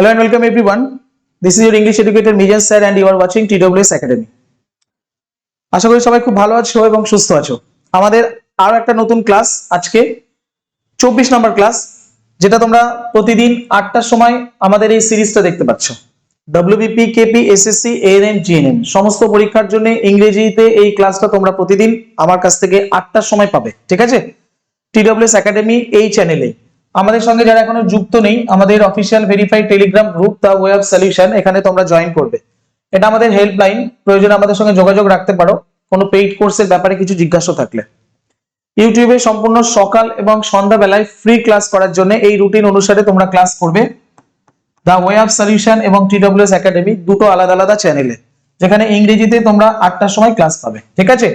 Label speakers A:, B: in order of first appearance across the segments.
A: Hello and welcome everyone. This is your English educator Mijan sir and you are watching TWS Academy. আশা করি সবাই খুব ভালো আছো এবং সুস্থ আছো। আমাদের আরও একটা নতুন ক্লাস আজকে, চব্বিশ নম্বর ক্লাস যেটা তোমরা প্রতিদিন আটটার সময় আমাদের এই সিরিজটা দেখতে পাচ্ছ। WBP KP SSC ANM GNM সমস্ত পরীক্ষার জন্য ইংরেজিতে এই ক্লাসটা তোমরা প্রতিদিন আমার কাছ থেকে আটটার সময় পাবে। ঠিক আছে? টিডব্লিউএস একাডেমি এই চ্যানেলে আমাদের সঙ্গে যারা এখনও যুক্ত নেই, আমাদের official verified Telegram group the web solution এখানে তোমরা জয়েন করবে। এটা আমাদের হেল্পলাইন প্রয়োজনে আমাদের সঙ্গে যোগাযোগ রাখতে পারো। কোনো পেইড কোর্সের ব্যাপারে কিছু জিজ্ঞাসা থাকলে। ইউটিউবে সম্পূর্ণ সকাল এবং সন্ধ্যাবেলায় ফ্রি ক্লাস করার জন্য এই রুটিন অনুসারে তোমরা ক্লাস করবে। দা ওয়ে অফ সলিউশন এবং টিডব্লিউএস একাডেমি দুটো আলাদা আলাদা চ্যানেলে যেখানে ইংরেজিতে তোমরা আটটার সময় ক্লাস পাবে। ঠিক আছে?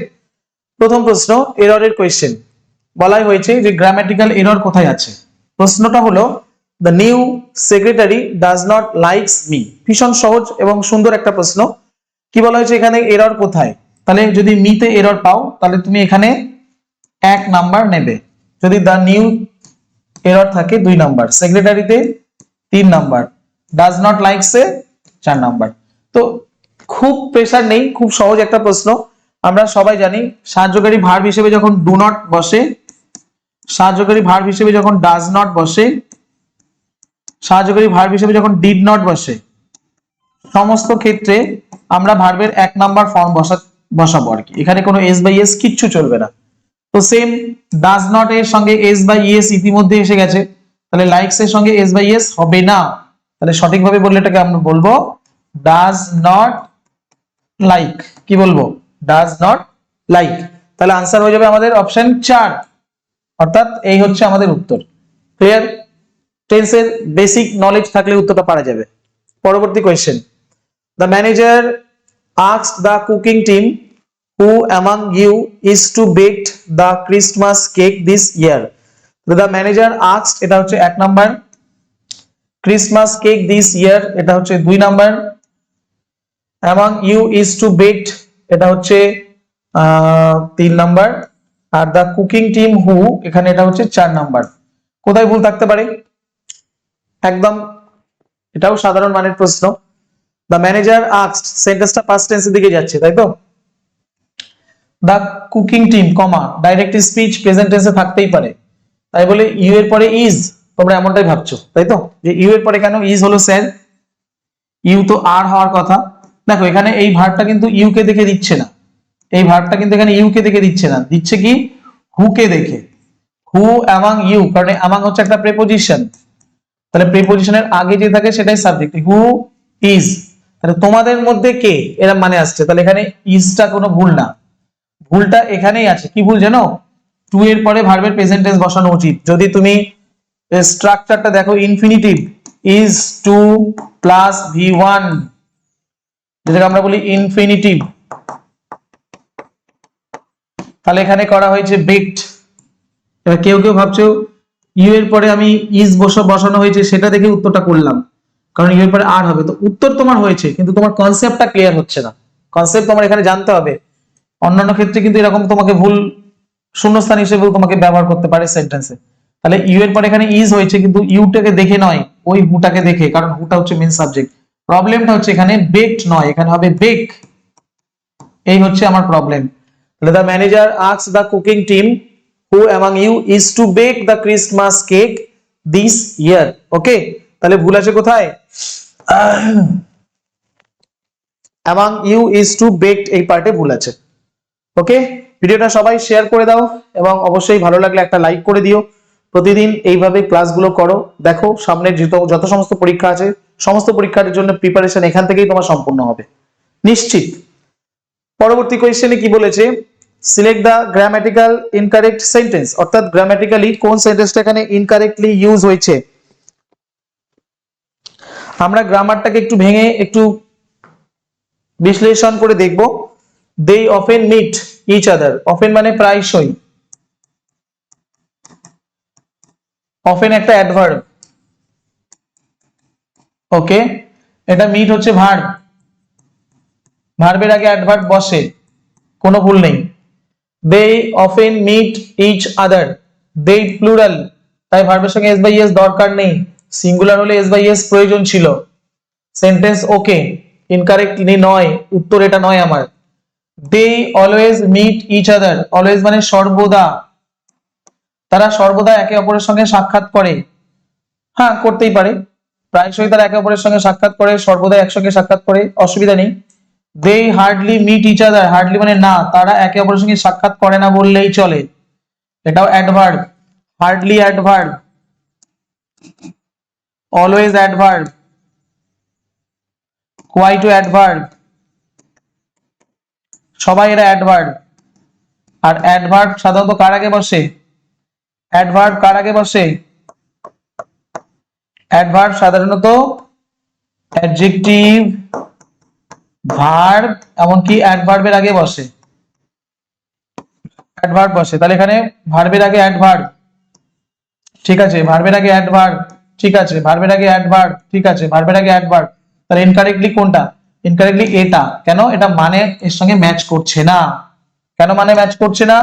A: প্রথম প্রশ্ন এররের কোয়েশ্চেন বলাই হয়েছে যে গ্রামাটিক্যাল এরর কোথায় আছে? প্রশ্নটা হলো the new secretary does not likes me ভীষণ সহজ এবং সুন্দর একটা প্রশ্ন। কি বলা হয়েছে এখানে? এরর কোথায়? তাহলে যদি মিতে এরর পাও, তাহলে তুমি এখানে এক নাম্বার নেবে। যদি দ্য নিউ এরর থাকে, দুই নাম্বার। সেক্রেটারিতে তিন নাম্বার। ডাজ নট লাইকসে চার নাম্বার। তো খুব প্রেসার নেই, খুব সহজ একটা প্রশ্ন। আমরা সবাই জানি, সাহায্যকারী ভার্ব হিসেবে যখন ডু নট বসে সাহায্যকারী ভার্ব হিসেবে যখন ডাজ নট বসে, সাহায্যকারী ভার্ব হিসেবে যখন ডিড নট বসে, সমস্ত ক্ষেত্রে আমরা ভার্বের এক নাম্বার ফর্ম বসা বসাবো আর কি। এখানে কোনো এস বাই এস কিচ্ছু চলবে না। তো সেম ডাজ নট এর সঙ্গে এস বাই এস ইতিমধ্যে এসে গেছে। তাহলে লাইকস এর সঙ্গে এস বাই এস হবে না। তাহলে সঠিকভাবে বললে এটাকে আমরা বলব ডাজ নট লাইক কি বলব? ডাজ নট লাইক তাহলে আনসার হয়ে যাবে আমাদের অপশন চার। অর্থাৎ এই হচ্ছে আমাদের উত্তর। ক্লিয়ার টেন্সের বেসিক নলেজ থাকলে উত্তরটা পারা যাবে। পরবর্তী question the manager ask the cooking team who among you is to bake the Christmas cake this year the manager ask এটা হচ্ছে এক number Christmas cake this year এটা হচ্ছে দুই number among you is to bake এটা হচ্ছে তিন number আর দ্য কুকিং টিম হু এখানে এটা হচ্ছে চার নাম্বার। কোথায় ভুল থাকতে পারে? একদম, এটাও সাধারণ মানের প্রশ্ন। দ্য ম্যানেজার আস্কড সেন্টেন্সটা পাস্ট টেন্সের দিকে যাচ্ছে, তাই তো? The cooking team comma direct speech present টেন্সে থাকতেই পারে। তাই বলে ইউ এর পরে ইজ তোমরা এমনটাই ভাবছ তাই তো? যে ইউ এর পরে কেন ইজ হলো স্যার ইউ তো আর হওয়ার কথা। দেখো, এখানে এই ভার্বটা কিন্তু ইউ কে দেখে দিচ্ছে না। এই ভার্বটা কিন্তু এখানে ইউকে দেখে দিচ্ছে না। দিচ্ছে কি? হু কে দেখে। হু অ্যামাং ইউ কারণ অ্যামাং হচ্ছে একটা প্রেপোজিশন তাহলে প্রিপোজিশনের আগে যে থাকে সেটাই সাবজেক্ট হু ইজ তাহলে তোমাদের মধ্যে কে? এরম মানে আসছে। তাহলে এখানে ইজটা কোনো ভুল না। ভুলটা এখানেই আছে। কি ভুল জানো? টু এর পরে ভার্বের প্রেজেন্ট টেন্স বসানো উচিত। যদি তুমি স্ট্রাকচারটা দেখো infinitive is to plus V one যেটাকে আমরা বলি ইনফিনিটিভ তাহলে এখানে করা হয়েছে বেকড এবার কেউ কেউ ভাবছ, ইউ এর পরে আমি ইজ বসা, বসানো হয়েছে, সেটা দেখে উত্তরটা করলাম। কারণ ইউ এর পরে আর হবে। তো উত্তর তোমার হয়েছে, কিন্তু তোমার কনসেপ্টটা ক্লিয়ার হচ্ছে না। কনসেপ্ট তোমার এখানে জানতে হবে। অন্যান্য ক্ষেত্রে কিন্তু এরকম তোমাকে ভুল, শূন্যস্থান হিসেবেও তোমাকে ব্যবহার করতে পারে সেন্টেন্সে তাহলে ইউ এর পরে এখানে ইজ হয়েছে, কিন্তু ইউটাকে দেখে নয়, ওই হুটাকে দেখে, কারণ হুটা হচ্ছে মেন সাবজেক্ট প্রবলেমটা হচ্ছে এখানে বেকড নয়, এখানে হবে বেক এই হচ্ছে আমার problem the manager ask the cooking team who among you is to bake the Christmas cake this year okay তাহলে ভুল আছে কোথায়? Among you is to bake এই পার্টে ভুল আছে। ওকে ভিডিওটা সবাই শেয়ার করে দাও এবং অবশ্যই ভালো লাগলে একটা লাইক করে দিও। প্রতিদিন এইভাবে ক্লাসগুলো করো। দেখো, সামনে যত যত সমস্ত পরীক্ষা আছে, সমস্ত পরীক্ষার জন্য প্রিপারেশন এখান থেকেই তোমার সম্পূর্ণ হবে। নিশ্চিত। পরবর্তী কোয়েশ্চেনে কি বলেছে? Select the grammatical incorrect sentence অর্থাৎ গ্রামাটিক্যালি কোন সেন্টেন্সটা এখানে ইনকারেক্টলি ইউজ হয়েছে? আমরা গ্রামারটাকে একটু ভেঙে একটু বিশ্লেষণ করে দেখব। They often meet each other often মানে প্রায়শই। অফেন একটা অ্যাডভার্ব ওকে এটা মিট হচ্ছে ভার্ব ভার্বের আগে অ্যাডভার্ব বসে। কোনো ভুল নেই। They often meet each other they plural তাই ভার্বের সঙ্গে এস বাই এস দরকার নেই। সিঙ্গুলার হলে এস বাই এস প্রয়োজন ছিল। সেন্টেন্স ওকে ইনকারেক্টলি নয়। উত্তর এটা নয় আমার। They always meet each other always মানে সর্বদা। তারা সর্বদা একে অপরের সঙ্গে সাক্ষাৎ করে। হ্যাঁ করতেই পারে। প্রায়শই তারা একে অপরের সঙ্গে সাক্ষাৎ করে, সর্বদা একসঙ্গে সাক্ষাৎ করে। অসুবিধা নেই। They hardly meet each other hardly মানে না, তারা একে অপরের সঙ্গে সাক্ষাৎ করে না বললেই চলে। এটাও adverb hardly adverb always adverb quite adverb সবাই এরা অ্যাডভার্ব আর অ্যাডভার্ব সাধারণত কার আগে বসে? অ্যাডভার্ব কার আগে বসে? অ্যাডভার্ব সাধারণত অ্যাডজেক্টিভ ভার্ব এমনকি অ্যাডভার্বের আগে বসে। অ্যাডভার্ব বসে। তাহলে এখানে ভার্বের আগে অ্যাডভার্ব। ঠিক আছে, ভার্বের আগে অ্যাডভার্ব, ঠিক আছে, ভার্বের আগে অ্যাডভার্ব, ঠিক আছে, ভার্বের আগে অ্যাডভার্ব। তাহলে ইনকারেক্টলি কোনটা? ইনকারেক্টলি এটা। কেন? এটা মানে এর সঙ্গে ম্যাচ করছে না। কেন মানে ম্যাচ করছে না?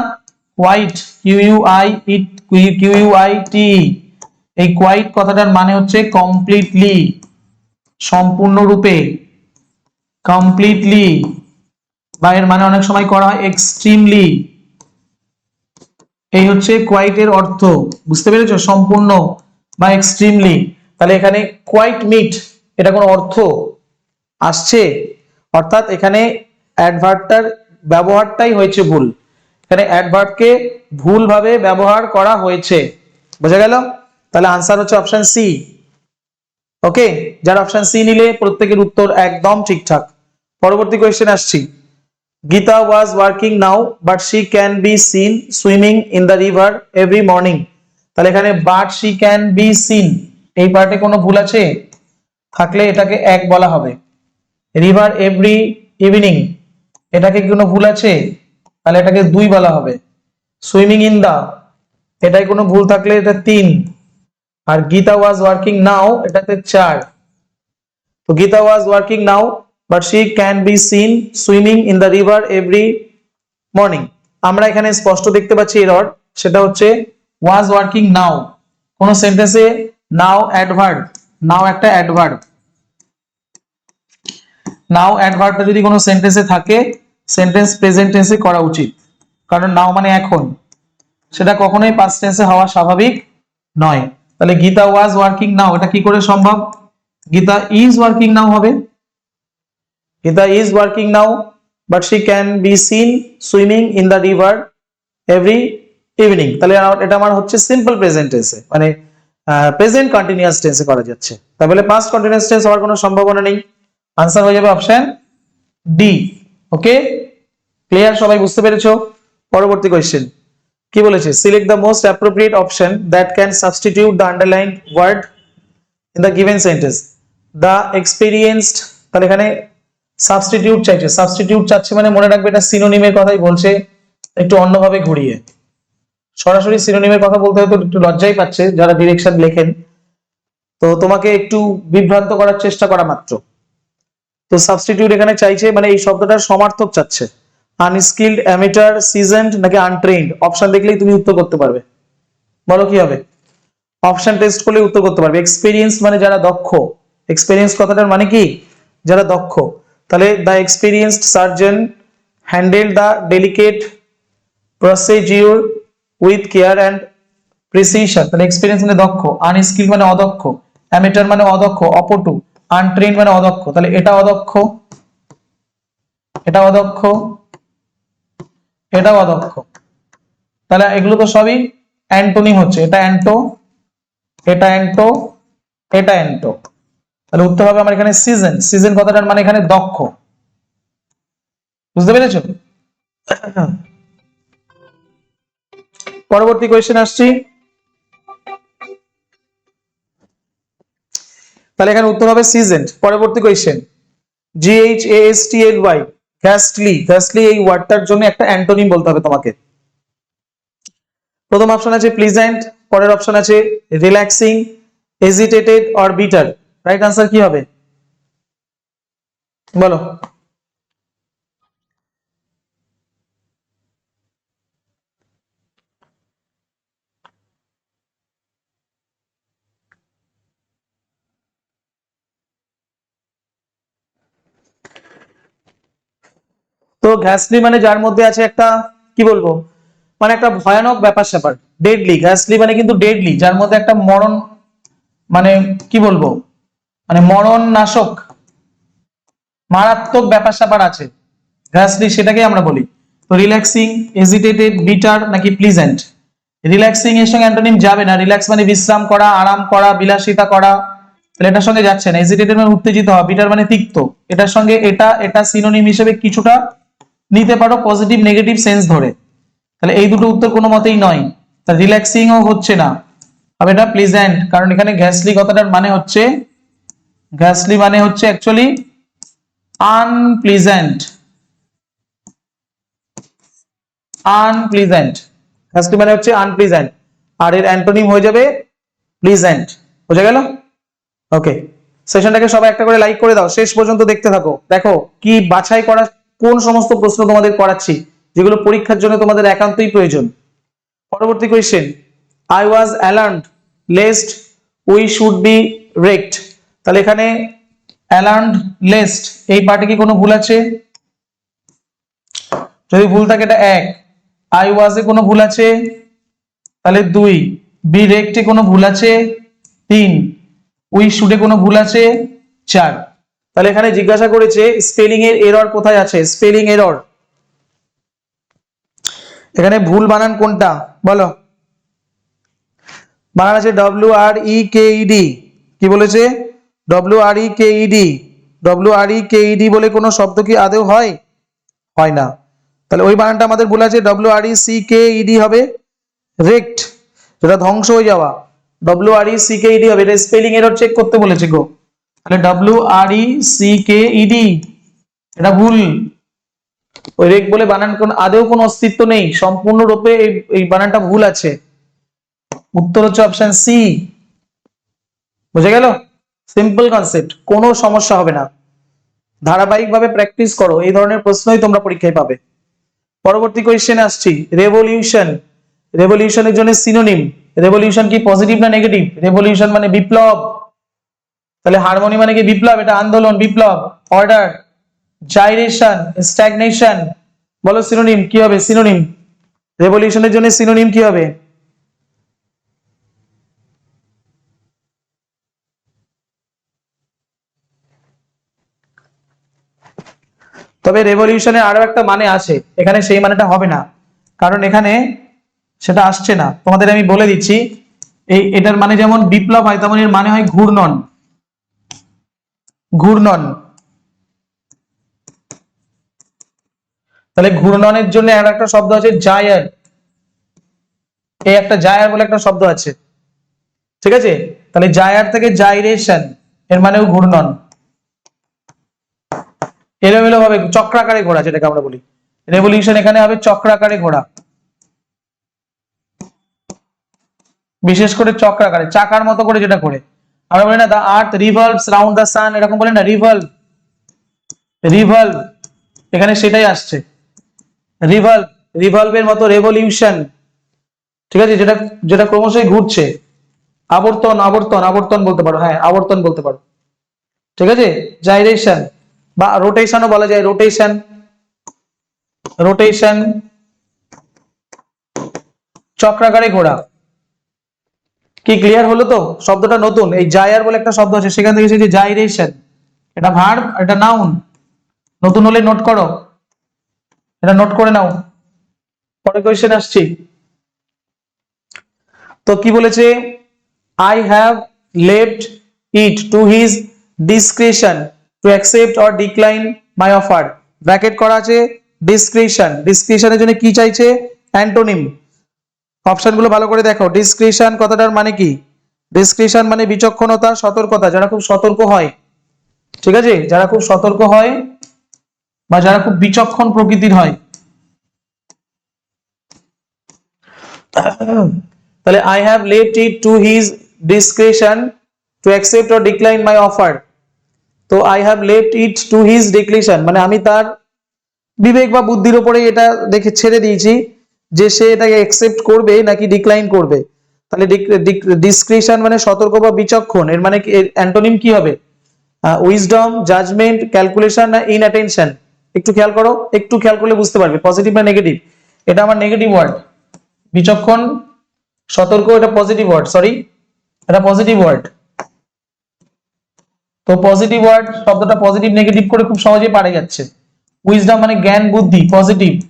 A: White Q U I it Q U I T এই কোয়াইট কথাটার মানে হচ্ছে কমপ্লিটলি সম্পূর্ণরূপে। কমপ্লিটলি বা এর মানে অনেক সময় করা হয় এক্সট্রিমলি এই হচ্ছে কোয়াইটের অর্থ। বুঝতে পেরেছ? সম্পূর্ণ বা এক্সট্রিমলি তাহলে এখানে কোয়াইট মিট এটা কোনো অর্থ আসছে? অর্থাৎ এখানে অ্যাডভার্টটার ব্যবহারটাই হয়েছে ভুল। এখানে অ্যাডভার্টকে ভুলভাবে ব্যবহার করা হয়েছে। বোঝা গেল? তাহলে আনসার হচ্ছে অপশন সি ওকে যার অপশন সি নিলে প্রত্যেকের উত্তর একদম ঠিকঠাক। পরবর্তী কোয়েশ্চেন আসছি। Geeta was working now but she can be seen swimming in the river every morning তাহলে এখানে but she can be seen এই পার্টে কোনো ভুল আছে? থাকলে এটাকে এক বলা হবে। রিভার এভরি ইভিনিং এটাকে কোনো ভুল আছে? তাহলে এটাকে দুই বলা হবে। সুইমিং ইন দা এটাই কোনো ভুল থাকলে এটা তিন। আর গীতা ওয়াজ ওয়ার্কিং নাও এটাতে চার। তো Geeta was working now but she can be seen swimming in the river every morning আমরা এখানে স্পষ্ট দেখতে পাচ্ছি এরর সেটা হচ্ছে ওয়াজ ওয়ার্কিং নাও কোন সেন্টেন্সে নাও অ্যাডভার্ব নাও একটা অ্যাডভার্ব নাও অ্যাডভার্বটা যদি কোনো সেন্টেন্সে থাকে সেন্টেন্স প্রেজেন্ট টেন্সে করা উচিত। কারণ নাও মানে এখন। সেটা কখনোই পাস্ট টেন্সে হওয়া স্বাভাবিক নয়। তাহলে গীতা ওয়াজ ওয়ার্কিং নাও এটা কি করে সম্ভব? গীতা ইজ ওয়ার্কিং নাও হবে। Geeta is working now but she can be seen swimming in the river every evening তাহলে এটা আমার হচ্ছে সিম্পল প্রেজেন্ট টেন্সে মানে প্রেজেন্ট কন্টিনিউয়াস টেন্সে করা যাচ্ছে। তাহলে পাস্ট কন্টিনিউয়াস টেন্স হওয়ার কোনো সম্ভাবনা নেই। আনসার হয়ে যাবে অপশন ডি ওকে ক্লিয়ার সবাই বুঝতে পেরেছ? পরবর্তী কোয়েশ্চেন কি বলেছে? Select the most appropriate option that can substitute the underline word in the given sentence the experienced তাহলে এখানে সাবস্টিটিউট চাইছে। সাবস্টিটিউট চাচ্ছে মানে মনে রাখবে এটা সিনোনিমের কথাই বলছে, একটু অন্যভাবে ঘুরিয়ে। সরাসরি সিনোনিমের কথা বলতে হয়তো একটু লজ্জাই পাচ্ছে যারা ডিরেকশন লেখেন। তো তোমাকে একটু বিভ্রান্ত করার চেষ্টা করা মাত্র। তো সাবস্টিটিউট এখানে চাইছে মানে এই শব্দটার সমার্থক চাচ্ছে। আনস্কিল্ড অ্যামিটার সিজেন্ড নাকি আনট্রেন্ড অপশন দেখলেই তুমি উত্তর করতে পারবে। বলো কি হবে? অপশন টেস্ট করলে উত্তর করতে পারবে। এক্সপিরিয়েন্স মানে যারা দক্ষ। এক্সপিরিয়েন্স কথাটার মানে কি? যারা দক্ষ। তাহলে the experienced surgeon handle the delicate procedure with care and precision তাহলে এক্সপিরিয়েন্স মানে দক্ষ আনস্কিল মানে অদক্ষ অ্যামেটার মানে অদক্ষ, অপটু আনট্রেন মানে অদক্ষ। তাহলে এটা অদক্ষ এটা অদক্ষ, এটাও অদক্ষ। তাহলে এগুলো তো সবই অ্যান্টোনিম হচ্ছে, এটা অ্যান্টো এটা অ্যান্টো এটা অ্যান্টো। তাহলে উত্তর হবে আমার এখানে সিজন সিজন কথাটার মানে এখানে দক্ষ। বুঝতে পেরেছ? পরবর্তী কোয়েশ্চেন আসছি। তাহলে এখানে উত্তর হবে সিজেন্ট পরবর্তী question G H A S T L Y ghastly ghastly এই ওয়ার্ডটার জন্য একটা অ্যান্টোনিম বলতে হবে তোমাকে। প্রথম অপশন আছে প্লিজেন্ট পরের অপশন আছে relaxing hesitated or bitter right answer কি হবে? বলো। তো ঘ্যাসলি মানে যার মধ্যে আছে একটা, কি বলব? মানে একটা ভয়ানক ব্যাপার স্যাপার ডেডলি ঘ্যাসলি মানে কিন্তু ডেডলি যার মধ্যে একটা মরণ মানে কি বলব? মানে মরণ নাশক মারাত্মক ব্যাপার স্যাপার আছে। ঘ্যাসলি সেটাকে আমরা বলি। তো রিল্যাক্সিং এজিটেটেড বিটার নাকি প্লিজেন্ট রিল্যাক্সিং এর সঙ্গে অ্যান্টোনিম যাবে না। রিল্যাক্স মানে বিশ্রাম করা, আরাম করা, বিলাসিতা করা। তাহলে এটার সঙ্গে যাচ্ছে না। এজিটেটেড মানে উত্তেজিত হওয়া বিটার মানে তিক্ত। এটার সঙ্গে এটা এটা সিনোনিম হিসেবে কিছুটা নিতে পারো পজিটিভ নেগেটিভ সেন্স ধরে। তাহলে এই দুটো উত্তর কোনো মতেই নয়। তা রিল্যাক্সিং ও হচ্ছে না। হবে এটা প্লিজেন্ট কারণ এখানে গ্যাসলি কথাটার মানে হচ্ছে গ্যাসলি মানে হচ্ছে অ্যাকচুয়ালি আনপ্লিজেন্ট আনপ্লিজেন্ট গ্যাসলি মানে হচ্ছে আনপ্লিজেন্ট আর এর অ্যান্টোনিম হয়ে যাবে প্লিজেন্ট বোঝা গেল? ওকে সেশনটাকে সবাই একটা করে লাইক করে দাও। শেষ পর্যন্ত দেখতে থাকো। দেখো কি বাছাই করা, কোন সমস্ত প্রশ্ন তোমাদের করাচ্ছি, যেগুলো পরীক্ষার জন্য তোমাদের একান্তই প্রয়োজন। পরবর্তী question I was alarmed lest we should be wrecked তাহলে এখানে অ্যালার্ন লেস্ট এই পার্টে কি কোনো ভুল আছে? যদি ভুল থাকে এটা এক। আই ওয়াজে কোনো ভুল আছে? তাহলে দুই। বি রেক্টে কোনো ভুল আছে? তিন। উই শুডে কোনো ভুল আছে? চার। তাহলে এখানে জিজ্ঞাসা করেছে স্পেলিং এর এরর কোথায় আছে? স্পেলিং এরর এখানে ভুল বানান কোনটা? বলো। বানান আছে W R E K ED কি বলেছে? W R E K ED W R E K ED বলে কোনো শব্দ কি আদৌ হয়? হয় না। তাহলে ওই বানানটা আমাদের ভুল আছে W R E C K ED হবে। রেক্ট যেটা ধ্বংস হয়ে যাওয়া। W R E C K ED হবে, এটা স্পেলিং এরর চেক করতে বলেছে গো। তাহলে W R E C K ED এটা ভুল। ওই রেক বলে বানান কোন আদেও কোনো অস্তিত্ব নেই, সম্পূর্ণরূপে এই বানানটা ভুল আছে। উত্তর হচ্ছে অপশন সি বুঝে গেল? সিম্পল কনসেপ্ট কোনো সমস্যা হবে না। ধারাবাহিকভাবে প্র্যাকটিস করো, এই ধরনের প্রশ্নই তোমরা পরীক্ষায় পাবে। পরবর্তী কোয়েশ্চেনে আসছি রেভলিউশন রেভলিউশনের জন্য সিনোনিম রেভলিউশন কি পজিটিভ না নেগেটিভ রেভলিউশন মানে বিপ্লব। তাহলে হারমোনি মানে কি, বিপ্লব? এটা আন্দোলন, বিপ্লব। অর্ডার জাইরেশন স্ট্যাগনেশন বলো সিনোনিম কি হবে? সিনোনিম রেভলিউশনের জন্য সিনোনিম কি হবে? তবে রেভলিউশনের আরও একটা মানে আছে। এখানে সেই মানেটা হবে না। কারণ এখানে সেটা আসছে না। তোমাদের আমি বলে দিচ্ছি, এই এটার মানে যেমন বিপ্লব হয়, তেমন এর মানে হয় ঘূর্ণন। ঘূর্ণন। তাহলে ঘূর্ণনের জন্য আর একটা শব্দ আছে জায়ার। এই একটা জায়ার বলে একটা শব্দ আছে। ঠিক আছে? তাহলে জায়ার থেকে জাইরেশন এর মানেও ঘূর্ণন। এলোমেলো ভাবে চক্রাকারে ঘোরা যেটাকে আমরা বলি। রেভলিউশন এখানে হবে চক্রাকারে ঘোরা বিশেষ করে চক্রাকারে, চাকার মতো করে যেটা করে আমরা বলি না দা আর্থ রিভলভস রাউন্ড দা সান এরকম বলে না রিভলভ রিভলভ এখানে সেটাই আসছে। রিভলভ রিভলভের মতো রেভলিউশন ঠিক আছে? যেটা যেটা ক্রমশই ঘুরছে। আবর্তন আবর্তন আবর্তন বলতে পারো হ্যাঁ আবর্তন বলতে পারো। ঠিক আছে? জাইরেশন বা রোটেশনও বলা যায় রোটেশন রোটেশন চক্রাকারে ঘোরা কি ক্লিয়ার হলো তো? শব্দটা নতুন। এই জায়ার বলে একটা শব্দ আছে, সেখান থেকে এসেছে জাইরেশন এটা ভার্ব এটা নাউন নতুন হলে নোট করো। এটা নোট করে নাও। পরে কোয়েশ্চেন আসছি। তো কি বলেছে? I have left it to his discretion to accept or decline my offer bracket করা আছে ডিসক্রিশন ডিসক্রিশনের জন্য কি চাইছে? অ্যান্টোনিম অপশনগুলো ভালো করে দেখো। ডিসক্রিশন কথাটার মানে কি? ডিসক্রিশন মানে বিচক্ষণতা, সতর্কতা, যারা খুব সতর্ক হয়। ঠিক আছে? যারা খুব সতর্ক হয় বা যারা খুব বিচক্ষণ প্রকৃতির হয়। তাহলে I have left it to his discretion to accept or decline my offer তো I have left it to his discretion মানে আমি তার বিবেক বা বুদ্ধির উপরে এটা দেখে ছেড়ে দিয়েছি যে সে এটাকে অ্যাকসেপ্ট করবে নাকি ডিক্লাইন করবে। তাহলে ডিসক্রিশন মানে সতর্ক বা বিচক্ষণ। এর মানে অ্যান্টোনিম কি হবে? উইজডম জাজমেন্ট ক্যালকুলেশন না ইনঅ্যাটেনশন একটু খেয়াল করো, একটু খেয়াল করলে বুঝতে পারবে পজিটিভ না নেগেটিভ এটা আমার নেগেটিভ ওয়ার্ড বিচক্ষণ, সতর্ক, এটা পজিটিভ ওয়ার্ড সরি এটা পজিটিভ ওয়ার্ড তো পজিটিভ ওয়ার্ড শব্দটা পজিটিভ নেগেটিভ করে খুব সহজেই পারে যাচ্ছে। উইজডম মানে জ্ঞান, বুদ্ধি পজিটিভ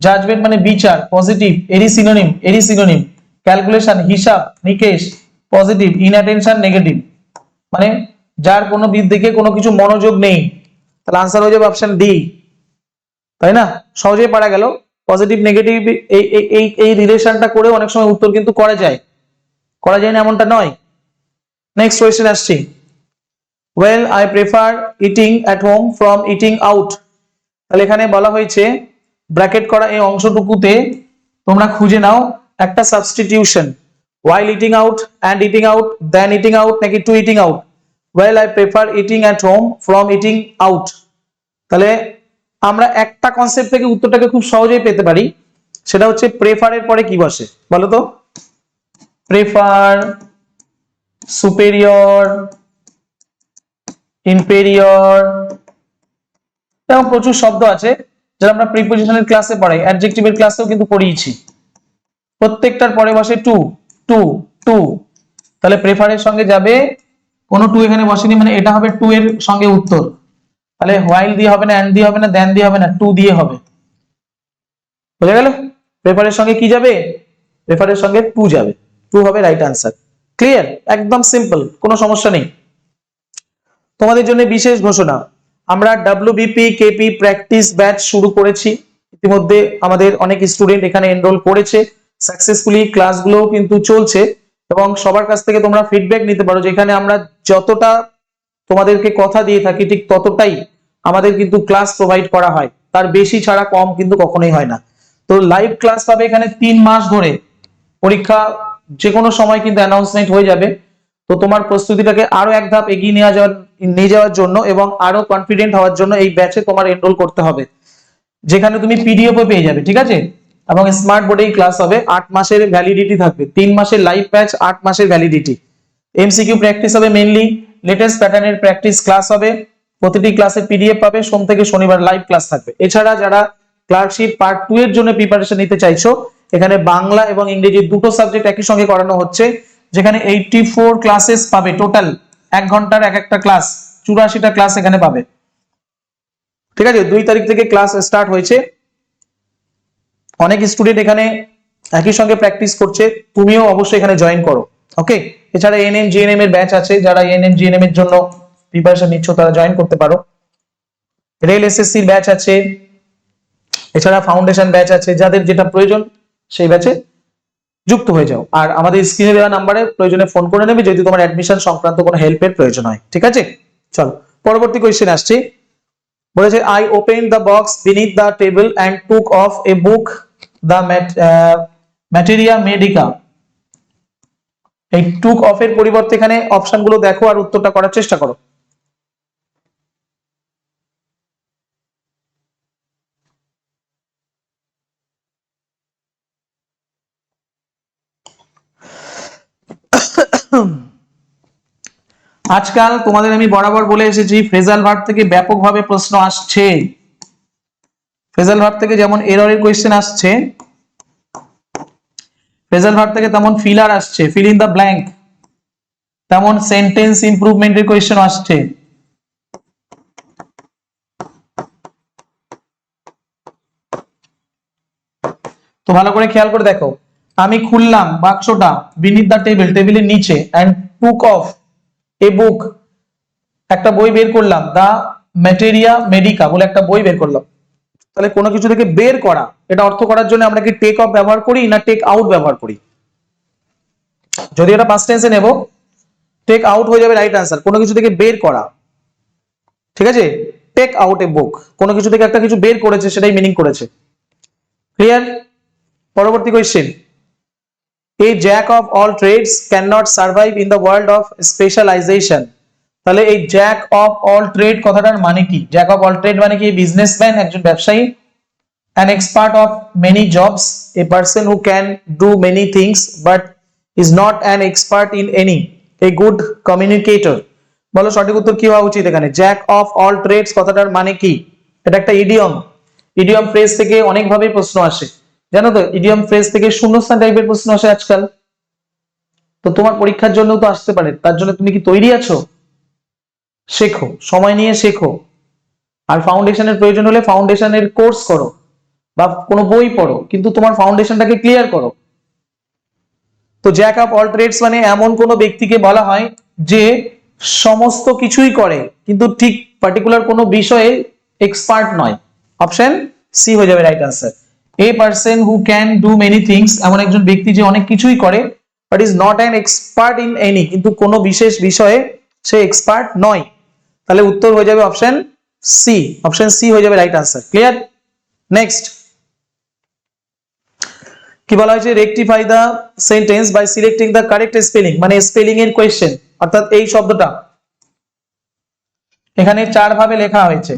A: জাজমেন্ট মানে বিচার পজিটিভ এরই সিনোনিম এরই সিনোনিম ক্যালকুলেশন হিসাব, নিকেশ পজিটিভ ইনঅ্যাটেনশন নেগেটিভ মানে যার কোনো দিক কোনো কিছু মনোযোগ নেই, তাহলে আনসার হয়ে যাবে অপশন ডি তাই না? সহজেই পারা গেল। পজিটিভ নেগেটিভ এই- এই এই রিলেশনটা করে অনেক সময় উত্তর কিন্তু করা যায়। করা যায় না এমনটা নয়। নেক্সট কোয়েশ্চেন আসছি। Well I prefer eating at home from eating out তাহলে এখানে বলা হয়েছে ব্র্যাকেট করা এই অংশটুকুতে তোমরা খুঁজে নাও একটা substitution while eating out and eating out then eating out নাকি to eating out well I prefer eating at home from eating out তাহলে আমরা একটা কনসেপ্ট থেকে উত্তরটাকে খুব সহজেই পেতে পারি। সেটা হচ্ছে প্রেফারের পরে কি বসে? বলো তো। প্রেফার সুপেরিয়র ইনফেরিয়র এরকম প্রচুর শব্দ আছে যারা আমরা প্রিপোজিশনের ক্লাসে পড়াই অ্যাডজেক্টিভের ক্লাসেও কিন্তু পড়িয়েছি। প্রত্যেকটার পরে বসে টু টু টু তাহলে প্রেফারের সঙ্গে যাবে কোনো টু এখানে বসেনি মানে এটা হবে টু এর সঙ্গে উত্তর। তাহলে হোয়াইল দিয়ে হবে না অ্যান্ড দিয়ে হবে না দেন দিয়ে হবে না টু দিয়ে হবে। বুঝে গেল? প্রেফারের সঙ্গে কি যাবে? প্রেফারের সঙ্গে টু যাবে। টু হবে রাইট আনসার ক্লিয়ার একদম সিম্পল কোনো সমস্যা নেই। তোমাদের জন্য বিশেষ ঘোষণা, আমরা ডাব্লিউবিপি কেপি প্র্যাকটিস ব্যাচ শুরু করেছি। ইতিমধ্যে আমাদের অনেক স্টুডেন্ট এখানে এনরোল করেছে। সাকসেসফুলি ক্লাসগুলোও কিন্তু চলছে এবং সবার কাছ থেকে তোমরা ফিডব্যাক নিতে পারো, যেখানে আমরা যতটা তোমাদেরকে কথা দিয়ে থাকি, ঠিক ততটাই আমাদের কিন্তু ক্লাস প্রোভাইড করা হয়। তার বেশি ছাড়া কম কিন্তু কখনোই হয় না। তো লাইভ ক্লাস পাবে এখানে তিন মাস ধরে। পরীক্ষা যে কোনো সময় কিন্তু অ্যানাউন্সমেন্ট হয়ে যাবে। তো তোমার প্রস্তুতিটাকে আরও এক ধাপ এগিয়ে নেওয়া যাওয়ার নিয়ে যাওয়ার জন্য এবং আরও কনফিডেন্ট হওয়ার জন্য এই ব্যাচে তোমার এনরোল করতে হবে। যেখানে তুমি পিডিএফও পেয়ে যাবে, ঠিক আছে? এবং স্মার্ট বোর্ডেই ক্লাস হবে, আট মাসের ভ্যালিডিটি থাকবে। তিন মাসের লাইভ ব্যাচ আট মাসের ভ্যালিডিটি এমসিকিউ প্র্যাকটিস হবে মেইনলি লেটেস্ট প্যাটার্নের প্র্যাকটিস ক্লাস হবে, প্রতিটি ক্লাসে পিডিএফ পাবে, সোম থেকে শনিবার লাইভ ক্লাস থাকবে। এছাড়া যারা ক্লার্কশিপ পার্ট টু এর জন্য প্রিপারেশন নিতে চাইছো, এখানে বাংলা এবং ইংরেজি দুটো সাবজেক্ট একই সঙ্গে করানো হচ্ছে, যেখানে এইটটি ফোর ক্লাসেস পাবে টোটাল এক ঘণ্টার এক একটা ক্লাস চুরাশিটা ক্লাস এখানে পাবে। ঠিক আছে? দুই তারিখ থেকে ক্লাস স্টার্ট হয়েছে। অনেক স্টুডেন্ট এখানে একই সঙ্গে প্র্যাকটিস করছে। তুমিও অবশ্যই এখানে জয়েন করো ওকে এছাড়া এনএম জিএনএম এর ব্যাচ আছে। যারা এনএম জিএনএম এর জন্য প্রিপারেশন নিচ্ছ, তারা জয়েন করতে পারো। রেল এস এস এসএসসির ব্যাচ আছে। এছাড়া ফাউন্ডেশন ব্যাচ আছে। যাদের যেটা প্রয়োজন, সেই ব্যাচে যুক্ত হয়ে যাও। আর আমাদের স্ক্রিনে দেওয়া নাম্বারে প্রয়োজনে ফোন করে নেবে যদি তোমার অ্যাডমিশন সংক্রান্ত কোনো হেল্পের প্রয়োজন হয়। ঠিক আছে? চলো, পরবর্তী কোয়েশ্চেন আসছি। বলেছে I open the box beneath the table and took off a book the materia medica এই টুক অফ এর পরিবর্তে এখানে অপশনগুলো দেখো আর উত্তরটা করার চেষ্টা করো। আজকাল তোমাদের আমি বরাবর বলে এসেছি, ফ্রেজাল ভার্ব থেকে ব্যাপকভাবে প্রশ্ন আসছে। ফ্রেজাল ভার্ব থেকে যেমন এররের কোয়েশ্চেন আসছে, ফ্রেজাল ভার্ব থেকে তেমন ফিলার আসছে ফিল ইন দ্য ব্ল্যাঙ্ক তেমন সেন্টেন্স ইমপ্রুভমেন্টের কোয়েশ্চেন আসছে। তো ভালো করে খেয়াল করে দেখো। আমি খুললাম বাক্সটা বিনিথ দ্য টেবিল টেবিলের নিচে অ্যান্ড টুক অফ এ বুক একটা বই বের করলাম দা ম্যাটেরিয়া মেডিকা বলে একটা বই বের করলাম। তাহলে কোনো কিছু থেকে বের করা, এটা অর্থ করার জন্য আমরা কি টেক অফ ব্যবহার করি না টেক আউট ব্যবহার করি? যদি এটা পাস্ট টেন্সে নেব টেক আউট হয়ে যাবে রাইট আনসার কোনো কিছু থেকে বের করা। ঠিক আছে? টেক আউট এ বুক কোনো কিছু থেকে একটা কিছু বের করেছে, সেটাই মিনিং করেছে। ক্লিয়ার পরবর্তী question a jack of all trades can not survive in the world of specialization তাহলে এই জ্যাক অফ অল ট্রেড কথাটার মানে কি? জ্যাক অফ অল ট্রেড মানে কি? বিজনেসম্যান একজন ব্যবসায়ী an expert of many jobs a person who can do many things but is not an expert in any a good communicator বলো, সঠিক উত্তর কি হওয়া উচিত এখানে? জ্যাক অফ অল ট্রেডস কথাটার মানে কি? এটা একটা ইডিয়ম ইডিয়ম ফ্রেজ থেকে অনেকভাবেই প্রশ্ন আসে। জানো তো ইডিয়াম ফ্রেজ থেকে শূন্যস্থান টাইপের প্রশ্ন আসে আজকাল। তো তোমার পরীক্ষার জন্য তো আসতে পারে, তার জন্য তুমি কি তৈরি আছো? শেখো, সময় নিয়ে শেখো। আর ফাউন্ডেশনের প্রয়োজন হলে ফাউন্ডেশনের কোর্স করো, বা কোনো বই পড়ো, কিন্তু তোমার ফাউন্ডেশনটাকে ক্লিয়ার করো। তো জ্যাক আপ অল ট্রেডস মানে এমন কোনো ব্যক্তিকে বলা হয় যে সমস্ত কিছুই করে, কিন্তু ঠিক পার্টিকুলার কোনো বিষয়ে এক্সপার্ট নয়। অপশন সি হয়ে যাবে right answer a person who can do many things এমন একজন ব্যক্তি যে অনেক কিছুই করে but is not an expert in any কিন্তু কোনো বিশেষ বিষয়ে সে এক্সপার্ট নয়। তাহলে উত্তর হয়ে যাবে অপশন সি অপশন সি হয়ে যাবে রাইট আনসার ক্লিয়ার নেক্সট কি বলা হয়েছে? Rectify the sentence by selecting the correct spelling মানে স্পেলিং এর কোয়েশ্চেন অর্থাৎ এই শব্দটা। এখানে চার ভাবে লেখা হয়েছে।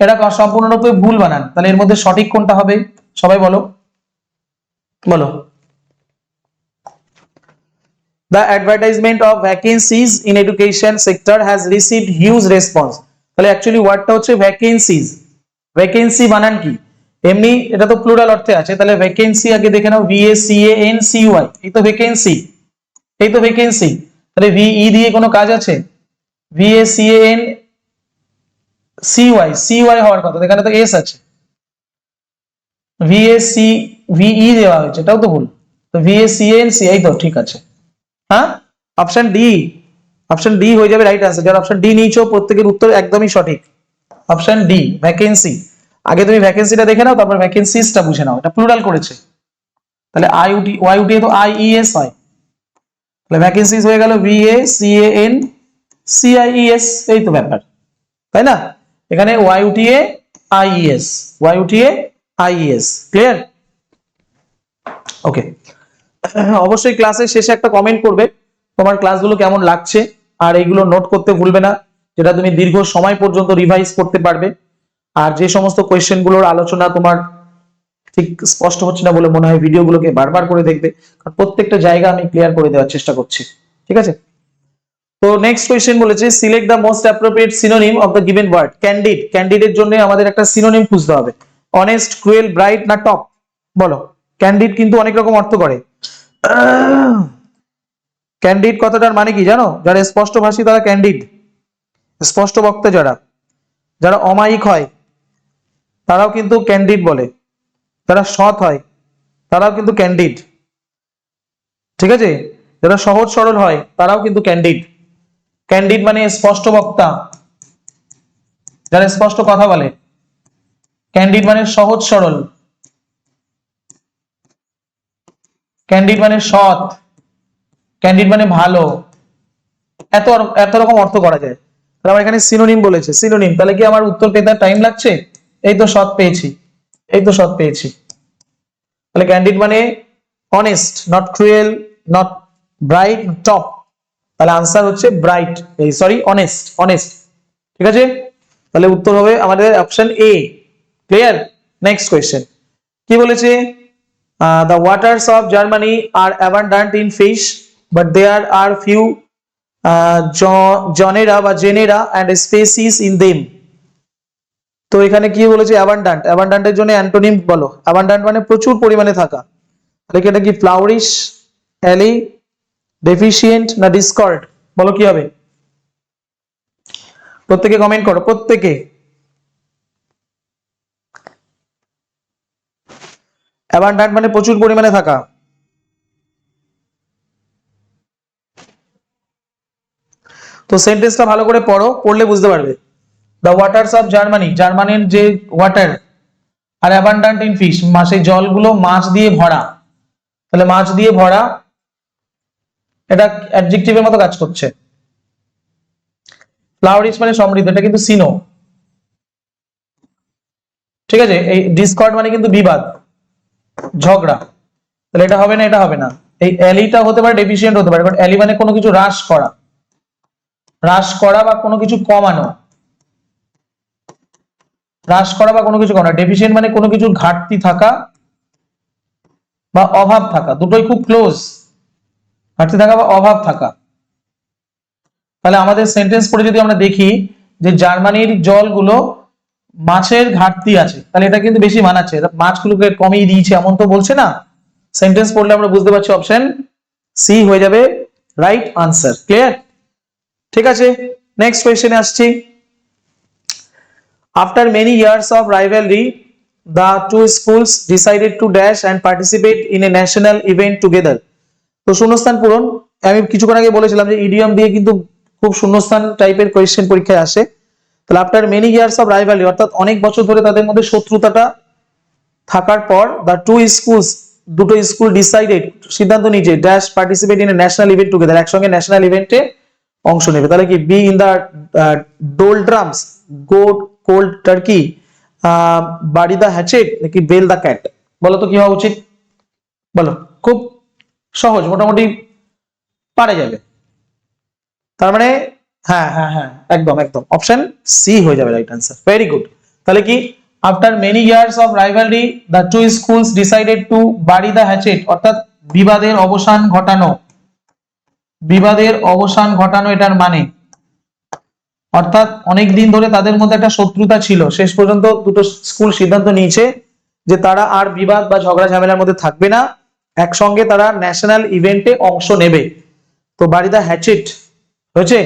A: এটা সম্পূর্ণরূপে ভুল বানান। তাহলে এর মধ্যে সঠিক কোনটা হবে? সবাই বলো। বলো। The advertisement of vacancies in education sector has received huge response. তাহলে অ্যাকচুয়ালি ওয়ার্ডটা হচ্ছে ভ্যাকেন্সিজ ভ্যাকেন্সি বানান কি? এমনি এটা তো প্লুরাল অর্থে আছে, তাহলে ভ্যাকেন্সি আগে দেখে নাও V A C N C Y এই তো ভ্যাকেন্সি এই তো ভ্যাকেন্সি তাহলে ভি ই দিয়ে কোনো কাজ আছে? V C A N C Y C Y হওয়ার কথা এখানে তো এস আছে। ভি এ সি ভিই দেওয়া হয়েছে, এটাও তো ভুল। তো V A C N C এই তো ঠিক আছে। হ্যাঁ? অপশন ডি অপশন ডি হয়ে যাবে রাইট আনসার যারা অপশন ডি নিয়েছো, প্রত্যেকের উত্তর একদমই সঠিক। অপশন ডি ভ্যাকেন্সি আগে তুমি ভ্যাকেন্সিটা দেখে নাও, তারপর ভ্যাকেন্সিসটা বুঝে নাও, এটা প্লুরাল করেছে। তাহলে আই ইউটি ওয়াই ইউটি তো আই ই এস হয়। তাহলে ভ্যাকেন্সিস হয়ে গেল V A C A N C I E S এই তো ব্যাপার। তাই না? এখানে Y UT A I S Y UT A I S clear okay অবশ্যই ক্লাসের শেষে একটা কমেন্ট করবে, তোমার ক্লাসগুলো কেমন লাগছে, আর এইগুলো নোট করতে ভুলবে না, যেটা তুমি দীর্ঘ সময় পর্যন্ত রিভাইজ করতে পারবে। আর যে সমস্ত কোয়েশ্চেনগুলোর আলোচনা তোমার ঠিক স্পষ্ট হচ্ছে না বলে মনে হয় ভিডিওগুলোকে বারবার করে দেখবে, কারণ প্রত্যেকটা জায়গা আমি ক্লিয়ার করে দেওয়ার চেষ্টা করছি, ঠিক আছে? তো নেক্সট কোয়েশ্চেন বলেছে select the most appropriate synonym of the given word candid ক্যান্ডিডের জন্য আমাদের একটা সিনোনিম খুঁজতে হবে। অনেস্ট ক্রুয়েল ব্রাইট না টপ বলো। ক্যান্ডিড কিন্তু অনেক রকম অর্থ করে। ক্যান্ডিড কথাটার মানে কি জানো? যারা স্পষ্ট ভাষী তারা ক্যান্ডিড স্পষ্ট বক্তা যারা। যারা অমায়িক হয়, তারাও কিন্তু ক্যান্ডিড বলে। যারা সৎ হয়, তারাও কিন্তু ক্যান্ডিড ঠিক আছে? যারা সহজ সরল হয়, তারাও কিন্তু ক্যান্ডিড ক্যান্ডিড মানে স্পষ্ট বক্তা। যারা স্পষ্ট কথা বলে। ক্যান্ডিড মানে সহজ সরল। ক্যান্ডিড মানে সৎ। ক্যান্ডিড মানে ভালো। এত এত রকম অর্থ করা যায়। তাহলে আমার এখানে সিনোনিম বলেছে। সিনোনিম তাহলে কি আমার উত্তর পেতে টাইম লাগছে? এই তো সৎ পেয়েছি। এই তো সৎ পেয়েছি। তাহলে ক্যান্ডিড মানে honest not cruel not bright top তাহলে আনসার হচ্ছে ব্রাইট এই সরি অনেস্ট অনেস্ট ঠিক আছে? তাহলে উত্তর হবে আমাদের option A clear next question কি বলেছে? The waters of Germany are abundant in fish but there are few genera বা genera and species in them তো এখানে কি বলেছে? অ্যাবান্ডান্ট অ্যাবান্ডান্টের জন্য অ্যান্টোনিম বলো। অ্যাবান্ডান্ট মানে প্রচুর পরিমাণে থাকা। তাহলে কি এটা কি? ফ্লাউরিশ অ্যালি ডেফিসিয়েন্ট না ডিসকর্ড বলো কি হবে? প্রত্যেকে কমেন্ট করো, প্রত্যেকে। অ্যাবান্ডান্ট মানে প্রচুর পরিমাণে থাকা। তো সেন্টেন্সটা ভালো করে পড়ো, পড়লে বুঝতে পারবে। দ্য ওয়াটার্স অফ জার্মানি জার্মানির যে water are abundant in fish মাসে জলগুলো মাছ দিয়ে ভরা। তাহলে মাছ দিয়ে ভরা এটা অ্যাডজেক্টিভের মতো কাজ করছে। ফ্লাওয়ারিশ মানে সমৃদ্ধ, এটা কিন্তু সিনো ঠিক আছে? এই ডিসকর্ড মানে কিন্তু বিবাদ, ঝগড়া। তাহলে এটা হবে না, এটা হবে না। এই অ্যালিটা হতে পারে ডেফিসিয়েন্ট হতে পারে বাট অ্যালি মানে কোনো কিছু হ্রাস করা। হ্রাস করা বা কোনো কিছু কমানো। হ্রাস করা বা কোনো কিছু কমানো। ডেফিসিয়েন্ট মানে কোনো কিছুর ঘাটতি থাকা বা অভাব থাকা। দুটোই খুব ক্লোজ ঘাটতি থাকা বা অভাব থাকা। তাহলে আমাদের সেন্টেন্স পড়ে যদি আমরা দেখি যে জার্মানির জলগুলো মাছের ঘাটতি আছে, তাহলে এটা কিন্তু বেশি মানাচ্ছে। মাছগুলোকে কমিয়ে দিয়েছে এমন তো বলছে না। সেন্টেন্স পড়লে আমরা বুঝতে পারছি অপশন সি হয়ে যাবে রাইট আনসার ক্লিয়ার ঠিক আছে নেক্সট কোয়েশ্চেনে আসছি। After many years of rivalry the two schools decided to dash and participate in a national event together তো শূন্যস্থান পূরণ। আমি কিছুক্ষণ আগে বলেছিলাম যে ইডিয়াম দিয়ে কিন্তু খুব শূন্যস্থান টাইপের কোয়েশ্চেন পরীক্ষায় আসে। তাহলে after many years of rivalry অর্থাৎ অনেক বছর ধরে তাদের মধ্যে শত্রুতাটা থাকার পর দ্য টু স্কুলস দুটো স্কুল ডিসাইডেড সিদ্ধান্ত নিয়েছে dash participate in national event together একসঙ্গে ন্যাশনাল ইভেন্টে অংশ নেবে। তাহলে কি be in the doldrums go cold turkey bury the hatchet নাকি বেল দ্য ক্যাট বলো তো কি হওয়া উচিত? বলো। খুব সহজ, মোটামুটি পারে যাবে। তার মানে হ্যাঁ হ্যাঁ হ্যাঁ একদম একদম। অপশন সি হয়ে যাবে রাইট আনসার ভেরি গুড তাহলে কি? After many years of rivalry the two schools decided to bury the hatchet অর্থাৎ বিবাদের অবসান ঘটানো। বিবাদের অবসান ঘটানো এটার মানে। অর্থাৎ অনেক দিন ধরে তাদের মধ্যে একটা শত্রুতা ছিল। শেষ পর্যন্ত দুটো স্কুল সিদ্ধান্ত নিয়েছে যে তারা আর বিবাদ বা ঝগড়া ঝামেলার মধ্যে থাকবে না। একসঙ্গে তারা ন্যাশনাল ইভেন্টে অংশ নেবে। তো বাড়িদা হ্যাচিট হয়েছে?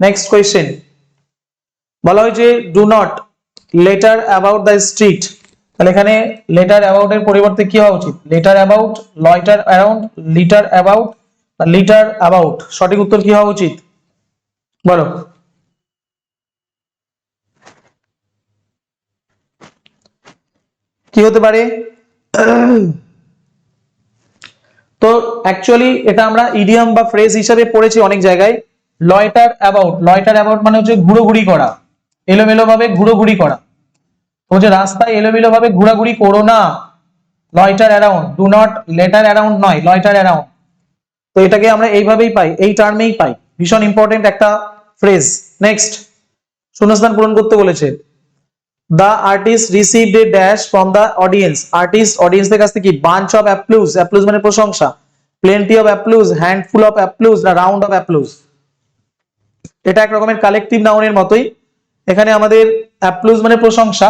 A: নেক্সট কোয়েশ্চেন বলা হয়েছে do not letter about the street তাহলে এখানে লেটার অ্যাবাউট এর পরিবর্তে কি হওয়া উচিত? Letter about loiter around litter about litter about সঠিক উত্তর কি হওয়া উচিত? বলো। কি হতে পারে? তো অ্যাকচুয়ালি এটা আমরা ইডিয়াম বা ফ্রেজ হিসাবে পড়েছি অনেক জায়গায়, লয়টার অ্যাবাউট লয়টার অ্যাবাউট মানে হচ্ছে ঘুরোঘুরি করা এলোমেলো ভাবে ঘুরোঘুরি করা। বলছে রাস্তায় এলোমেলো ভাবে ঘোরাঘুরি করো না, loiter around do not letter around নয়, লয়টার অ্যারাউন্ড তো এটাকে আমরা এইভাবেই পাই, এই টার্মেই পাই। ভীষণ ইম্পর্টেন্ট একটা ফ্রেজ নেক্সট শূন্যস্থান পূরণ করতে বলেছে। The artist received a dash from the audience artist অডিয়েন্সদের কাছ থেকে কি বাঞ্চ অফ অ্যাপ্লুজ অ্যাপ্লুজ মানে প্রশংসা। Plenty of applause handful of applause না রাউন্ড অফ অ্যাপ্লুজ এটা এক রকমের কালেকটিভ নাউনের মতোই। এখানে আমাদের অ্যাপ্লুজ মানে প্রশংসা।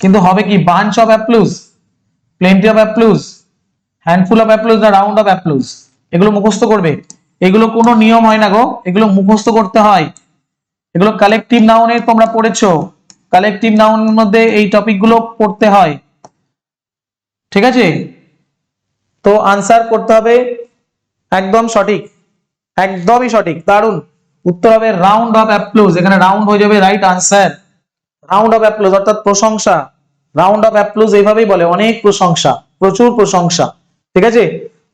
A: কিন্তু হবে কি? Bunch of applause plenty of applause handful of applause না রাউন্ড অফ অ্যাপ্লুজ এগুলো মুখস্থ করবে। এগুলো কোনো নিয়ম হয় না গো। এগুলো মুখস্থ করতে হয়। এগুলো কালেকটিভ নাউনের তোমরা পড়েছো। কালেকটিভ নাউনের মধ্যে এই টপিকগুলো পড়তে হয়। ঠিক আছে? তো আনসার করতে হবে একদম সঠিক। একদমই সঠিক দারুণ উত্তর হবে রাউন্ড অফ অ্যাপ্লুজ এখানে রাউন্ড হয়ে যাবে right answer round of applause অর্থাৎ প্রশংসা। রাউন্ড অফ অ্যাপ্লুজ এইভাবেই বলে, অনেক প্রশংসা, প্রচুর প্রশংসা। ঠিক আছে?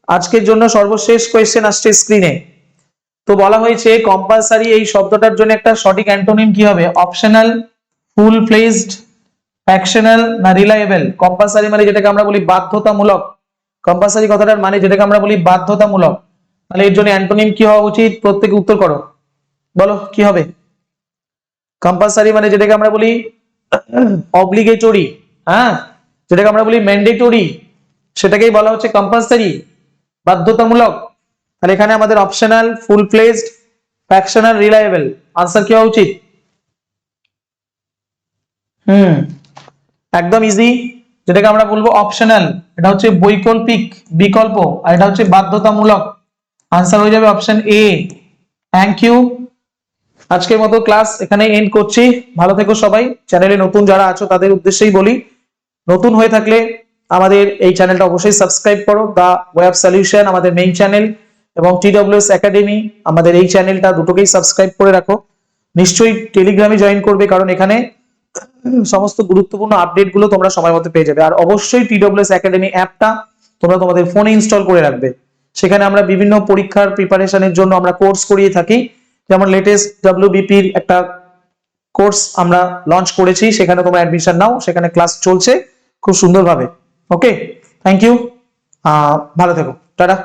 A: আজকের জন্য সর্বশেষ কোয়েশ্চেন আসছে স্ক্রিনে তো বলা হয়েছে কম্পালসারি এই শব্দটার জন্য একটা সঠিক অ্যান্টোনিম কি হবে? অপশনাল ফুল ফ্লেজড ফ্যাকশনাল না রিলায়েবল কম্পালসারি মানে যেটাকে আমরা বলি বাধ্যতামূলক। কম্পালসারি কথাটার মানে যেটাকে আমরা বলি বাধ্যতামূলক। তাহলে এর জন্য অ্যান্টোনিম কি হওয়া উচিত? প্রত্যেকে উত্তর করো। বলো, কি হবে? কম্পালসারি মানে যেটাকে আমরা বলি অব্লিগেটরি হ্যাঁ? যেটাকে আমরা বলি ম্যান্ডেটরি সেটাকেই বলা হচ্ছে কম্পালসারি বাধ্যতামূলক। তাহলে এখানে আমাদের optional full fledged factional reliable answer কি হওয়া উচিত? হুম, একদম ইজি যেটাকে আমরা বলব অপশনাল এটা হচ্ছে বৈকল্পিক বিকল্প আর এটা হচ্ছে বাধ্যতামূলক। আনসার হয়ে যাবে অপশন এ থ্যাংক ইউ আজকের মতো ক্লাস এখানে এন্ড করছি। ভালো থেকো সবাই। চ্যানেলে নতুন যারা আছো, তাদের উদ্দেশ্যেই বলি, নতুন হয়ে থাকলে আমাদের এই চ্যানেলটা অবশ্যই সাবস্ক্রাইব করো। দা ওয়েব সলিউশন আমাদের মেইন চ্যানেল এবং টিডব্লিউএস একাডেমি আমাদের এই চ্যানেলটা দুটোকেই সাবস্ক্রাইব করে রাখো। নিশ্চয়ই টেলিগ্রামে জয়েন করবে, কারণ এখানে সমস্ত গুরুত্বপূর্ণ আপডেটগুলো তোমরা সময় মতো পেয়ে যাবে। আর অবশ্যই টিডব্লিউএস একাডেমি অ্যাপটা তোমরা তোমাদের ফোনে ইনস্টল করে রাখবে। সেখানে আমরা বিভিন্ন পরীক্ষার প্রিপারেশনের জন্য আমরা কোর্স করিয়ে থাকি। যেমন লেটেস্ট ডাব্লিউবিপির একটা কোর্স আমরা লঞ্চ করেছি, সেখানে তোমরা অ্যাডমিশন নাও, সেখানে ক্লাস চলছে খুব সুন্দরভাবে। ওকে থ্যাংক ইউ ভালো থেকো। টাটা।